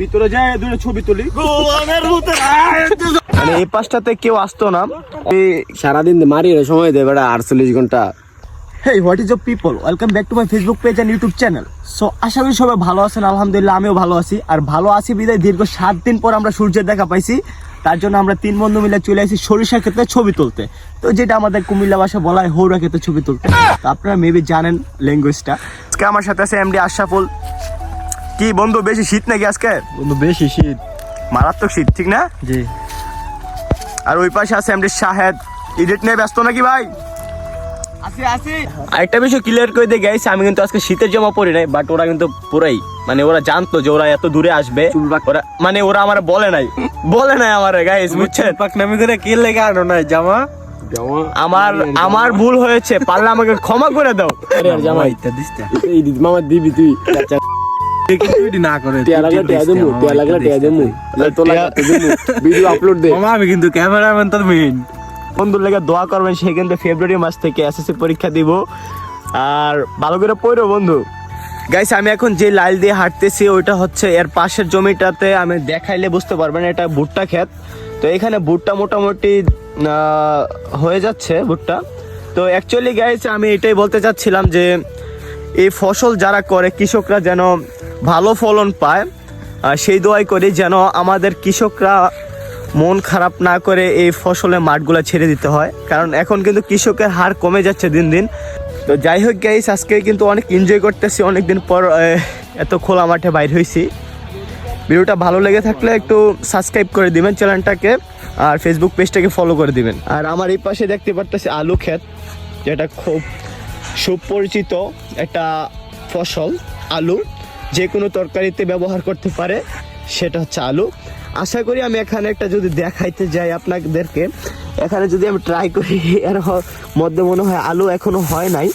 ভিতরে যায় দূরে ছবি তুলি। মানে এই পাশটাতে কেউ আসতো না। সারাদিন মারি সময় দেয় বেটা আটচল্লিশ ঘণ্টা। Hey what is up people welcome back to my Facebook page and YouTube channel so আশা করি সবাই ভালো আছেন আলহামদুলিল্লাহ আমিও ভালো আছি। আর ভালো আছি বিদায় দীর্ঘ সাত দিন পর আমরা সূর্যের দেখা পাইছি। তার জন্য আমরা তিন বন্ধু মিলে চলে আসি সরিষা ক্ষেত্রে ছবি তুলতে। তো যেটা আমাদের কুমিল্লা ভাষা বলা হয় হৌরা ক্ষেত্রে ছবি তুলতে। তো আপনারা মেবি জানেন ল্যাঙ্গুয়েজটা আজকে আমার সাথে আছে এমডি আশরাফুল কি বন্ধু বেশি শীত নাকি আজকে? বন্ধু বেশি শীত। মারাত্মক শীত ঠিক না? জি। আর ওই পাশে আছে এমডি শাহেদ। এডিট নিয়ে ব্যস্ত নাকি ভাই? আরেকটা বিষয় ক্লিয়ার করে দিয়ে গেছে আমি কিন্তু আজকে শীতের জামা পরি নাই বাট ওরা কিন্তু পুরাই মানে ওরা জানতো যে ওরা এত দূরে আসবে। ওরা মানে ওরা আমার বলে নাই বলে নাই আমার গাইস বুঝছেন? পাকনামি করে কে লেগে আনো না জামা? জামা? আমার আমার ভুল হয়েছে পারলে আমাকে ক্ষমা করে দাও। জামা মামা দিবি তুই। আমি কিন্তু ক্যামেরাম্যান তোর মেইন বন্ধুর লেগে দোয়া করবেন সে কিন্তু ফেব্রুয়ারি মাস থেকে এসএসসি পরীক্ষা দিব। আর ভালো করে পড়ো বন্ধু। গাইস আমি এখন যে লাইল দিয়ে হাঁটতেছি ওইটা হচ্ছে এর পাশের জমিটাতে আমি দেখাইলে বুঝতে পারবেন এটা ভুট্টা ক্ষেত। তো এখানে ভুট্টা মোটামুটি হয়ে যাচ্ছে ভুট্টা। তো অ্যাকচুয়ালি গাইস আমি এটাই বলতে চাচ্ছিলাম যে এই ফসল যারা করে কৃষকরা যেন ভালো ফলন পায় সেই দোয়াই করি যেন আমাদের কৃষকরা মন খারাপ না করে এই ফসলের মাঠগুলো ছেড়ে দিতে হয়। কারণ এখন কিন্তু কৃষকের হার কমে যাচ্ছে দিন দিন। তো যাই হোক গাইস আজকে কিন্তু অনেক এনজয় করতেছি। অনেকদিন পর এত খোলা মাঠে বাইর হয়েছি ভিডিওটা ভালো লেগে থাকলে একটু সাবস্ক্রাইব করে দিবেন চ্যানেলটাকে আর ফেসবুক পেজটাকে ফলো করে দিবেন। আর আমার এই পাশে দেখতে পারতেছি আলু ক্ষেত, যেটা খুব সুপরিচিত একটা ফসল, আলু। যে কোনো তরকারিতে ব্যবহার করতে পারে, সেটা হচ্ছে আলু। আশা করি আমি এখানে একটা যদি দেখাইতে যাই আপনাদেরকে, এখানে যদি আমি ট্রাই করি, এর মধ্যে মনে হয় আলু এখনও হয় নাই।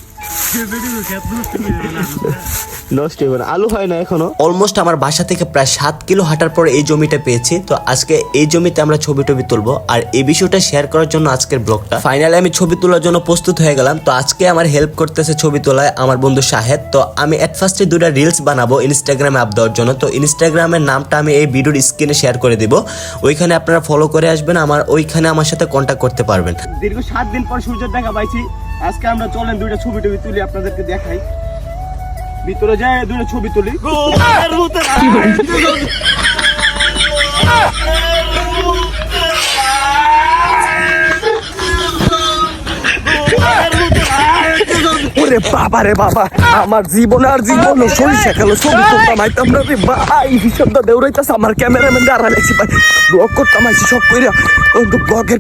নষ্ট হবে না আলু হয় না এখনও। অলমোস্ট আমার বাসা থেকে প্রায় সাত কিলো হাঁটার পরে এই জমিটা পেয়েছি। তো আজকে এই জমিতে আমরা ছবি টবি তুলবো। আর এই বিষয়টা শেয়ার করার জন্য আজকের ব্লগটা ফাইনালি আমি ছবি তোলার জন্য প্রস্তুত হয়ে গেলাম। তো আজকে আমার হেল্প করতেছে ছবি তোলায় আমার বন্ধু শাহেদ। তো আমি এট ফার্স্টে দুটা রিলস বানাবো ইনস্টাগ্রামে আপ দেওয়ার জন্য। তো ইনস্টাগ্রামের নামটা আমি এই ভিডিওর স্ক্রিনে শেয়ার করে দিব। ওইখানে আপনারা ফলো করে আসবেন। আমার ওইখানে আমার সাথে কন্ট্যাক্ট করতে পারবেন। দীর্ঘ সাত দিন পর সূর্যের দেখা পাইছি। আজকে আমরা চলেন দুইটা ছবি টবি তুলি, আপনাদেরকে দেখাই। ভিতরে যায় দুইটা ছবি তুলি। ওরে বাবা রে বাবা, আমার জীবন আর জীবন সরিষা আমার ক্যামেরাম্যান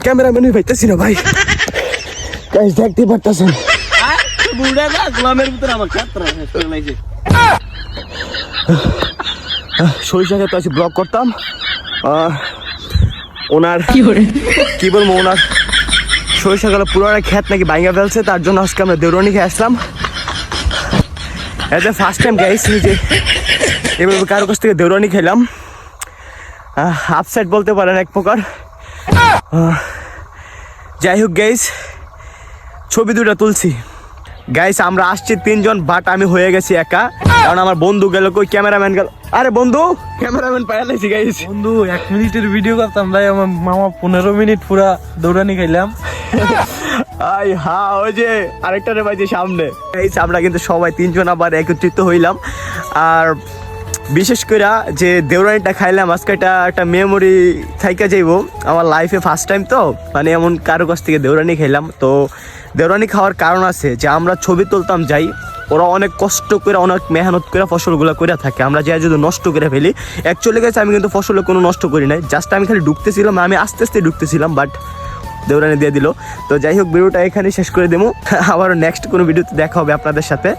ক্যামেরাম্যানই পাইতেছি না ভাই। গাইস দেখতে পারতেছেন বুড়া না। গোলামের ভিতরে আমার ছাত্র লাগছে সরিষা খেতে আছি ব্লগ করতাম ওনার কি বলব ওনার সরিষা গেলে পুরোটা ক্ষেত নাকি ভাঙা ফেলছে তার জন্য আজকে আমরা দেউরানি খেয়ে আসলাম। এজ ফার্স্ট টাইম গাইছি যে এভাবে কারও কাছ থেকে দেউরানি খেলাম। আপসাইড বলতে পারেন এক প্রকার। যাই হোক গাইস ছবি দুটা তুলছি। গাইস আমরা আসছি তিনজন বাট আমি হয়ে গেছি একা। কারণ আমার বন্ধু গেল কই? ক্যামেরাম্যান গেল। আরে বন্ধু! ক্যামেরাম্যান পাইয়া লাইছি গাইস বন্ধু এক মিনিটের ভিডিও করতাম ভাই। আমার মামা পনেরো মিনিট পুরা দৌড়ানি খাইলাম। আই হা ওই যে আরেকটা রে বাজে সামনে। গাইস আমরা কিন্তু সবাই তিনজন আবার একত্রিত হইলাম। আর বিশেষ করে যে দেউরানিটা খাইলাম আজকে এটা একটা মেমোরি থাইকা যাইব। আমার লাইফে ফার্স্ট টাইম তো। মানে এমন কারও কাছ থেকে দেউরানি খাইলাম। তো দেউরানি খাওয়ার কারণ আছে যে আমরা ছবি তুলতাম যাই, ওরা অনেক কষ্ট করে, অনেক মেহনত করে ফসলগুলো করে থাকে। আমরা যাই যদি নষ্ট করে ফেলি অ্যাকচুয়ালি গেছে আমি কিন্তু ফসলে কোনো নষ্ট করি নাই। জাস্ট আমি খালি ঢুকতেছিলাম আমি আস্তে আস্তে ঢুকতেছিলাম বাট দেউরানি দিয়ে দিল। তো যাই হোক, ভিডিওটা এখানে শেষ করে দেবো। আবারও নেক্সট কোনো ভিডিওতে দেখা হবে আপনাদের সাথে।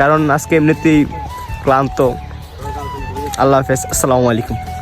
কারণ আজকে এমনিতেই ক্লান্ত। আল্লাহ হাফেজ, আসসালামু আলাইকুম।